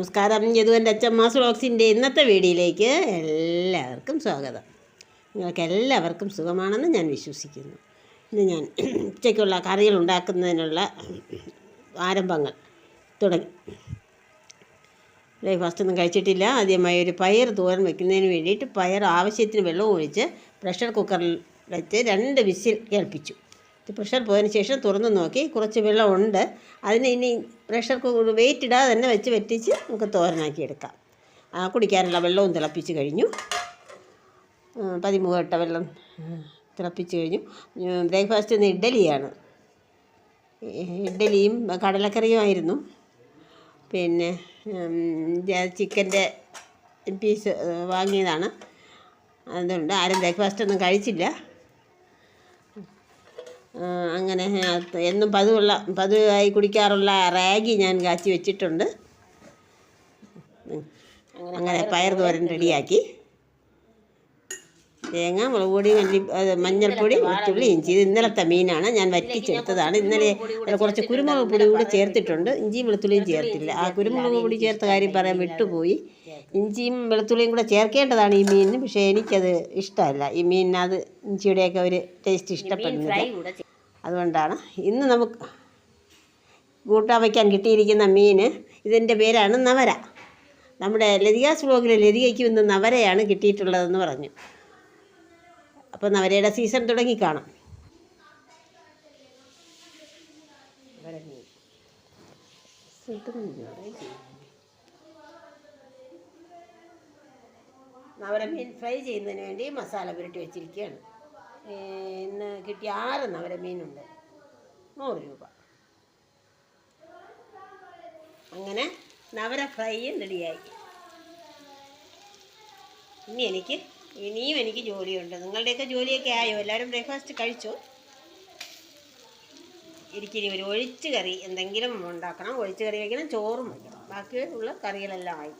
നമസ്കാരം. യദുവന്റെ മാസ് ബ്ലോഗ്സിന്റെ ഇന്നത്തെ വീഡിയോയിലേക്ക് എല്ലാവർക്കും സ്വാഗതം. നിങ്ങൾക്ക് എല്ലാവർക്കും സുഖമാണെന്ന് ഞാൻ വിശ്വസിക്കുന്നു. ഇന്ന് ഞാൻ ഉച്ചയ്ക്കുള്ള കറികൾ ഉണ്ടാക്കുന്നതിനുള്ള ആരംഭങ്ങൾ തുടങ്ങി. ബ്രേക്ക്ഫാസ്റ്റ് ഒന്നും കഴിച്ചിട്ടില്ല. ആദ്യമായി ഒരു പയർ തോരൻ വെക്കുന്നതിന് വേണ്ടിയിട്ട് പയർ ആവശ്യത്തിന് വെള്ളം ഒഴിച്ച് പ്രഷർ കുക്കറിൽ വെച്ച് രണ്ട് വിസിൽ കേൾപ്പിച്ചു പ്രഷർ പോയതിന് ശേഷം തുറന്ന് നോക്കി. കുറച്ച് വെള്ളമുണ്ട് അതിന് ഇനി പ്രഷർ വെയിറ്റ് ഇടാതെ തന്നെ വെച്ച് വെറ്റിച്ച് നമുക്ക് തോരനാക്കി എടുക്കാം. കുടിക്കാനുള്ള വെള്ളവും തിളപ്പിച്ച് കഴിഞ്ഞു. പതിമുഖട്ട വെള്ളം തിളപ്പിച്ച് കഴിഞ്ഞു. ബ്രേക്ക്ഫാസ്റ്റ് ഇന്ന് ഇഡ്ഡലിയാണ്. ഇഡ്ഡലിയും കടലക്കറിയുമായിരുന്നു പിന്നെ ചിക്കന്റെ പീസ് വാങ്ങിയതാണ്. അതുകൊണ്ട് ആരും ബ്രേക്ക്ഫാസ്റ്റ് ഒന്നും കഴിച്ചില്ല. അങ്ങനെ എന്നും പതിവുള്ള പതിവായി കുടിക്കാറുള്ള റാഗി ഞാൻ കാച്ചി വെച്ചിട്ടുണ്ട്. അങ്ങനെ പയർ തോരൻ റെഡിയാക്കി തേങ്ങ മുളക് പൊടി മല്ലി മഞ്ഞൾപ്പൊടി വെളുത്തുള്ളി ഇഞ്ചി. ഇത് ഇന്നലത്തെ മീനാണ്. ഞാൻ വറ്റിച്ചെടുത്തതാണ്. ഇന്നലെ കുറച്ച് കുരുമുളക് പൊടി കൂടി ചേർത്തിട്ടുണ്ട്. ഇഞ്ചിയും വെളുത്തുള്ളിയും ചേർത്തില്ല. ആ കുരുമുളക് പൊടി ചേർത്ത കാര്യം പറയാൻ വിട്ടുപോയി. ഇഞ്ചിയും വെളുത്തുള്ളിയും കൂടെ ചേർക്കേണ്ടതാണ് ഈ മീനിന്. പക്ഷേ എനിക്കത് ഇഷ്ടമല്ല. ഈ മീനിനത് ഇഞ്ചിയുടെയൊക്കെ ഒരു ടേസ്റ്റ് ഇഷ്ടപ്പെടുന്നില്ല അതുകൊണ്ടാണ് ഇന്ന് നമുക്ക് കൂട്ടാൻ വയ്ക്കാൻ കിട്ടിയിരിക്കുന്ന മീൻ ഇതിന്റെ പേരാണ് നവര. നമ്മുടെ ലതികാസ് ബ്ലോഗിലെ ലതികയ്ക്ക് ഇന്ന് നവരയാണ് കിട്ടിയിട്ടുള്ളതെന്ന് പറഞ്ഞു. അപ്പോൾ നവരയുടെ സീസൺ തുടങ്ങി കാണും. നവരമീൻ ഫ്രൈ ചെയ്യുന്നതിന് വേണ്ടി മസാല പുരട്ടി വെച്ചിരിക്കുകയാണ്. ഇന്ന് കിട്ടിയ ആറ് നവരമീനുണ്ട് നൂറ് രൂപ. അങ്ങനെ നവര ഫ്രൈയും റെഡിയായി. ഇനി എനിക്ക് ഇനിയും എനിക്ക് ജോലിയുണ്ട്. നിങ്ങളുടെയൊക്കെ ജോലിയൊക്കെ ആയോ? എല്ലാവരും ബ്രേക്ക്ഫാസ്റ്റ് കഴിച്ചു? എനിക്കിനി ഒരു ഒഴിച്ച് കറി എന്തെങ്കിലും ഉണ്ടാക്കണം. ഒഴിച്ച് കറി വയ്ക്കണം ചോറും വയ്ക്കണം. ബാക്കിയുള്ള കറികളെല്ലാം ആയി.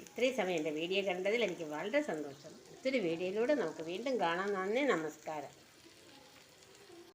ഇത്രയും സമയം എന്റെ വീഡിയോ കണ്ടതിൽ എനിക്ക് വളരെ സന്തോഷം. ഇത്തിരി വീഡിയോയിലൂടെ നമുക്ക് വീണ്ടും കാണാം. നന്ദി നമസ്കാരം.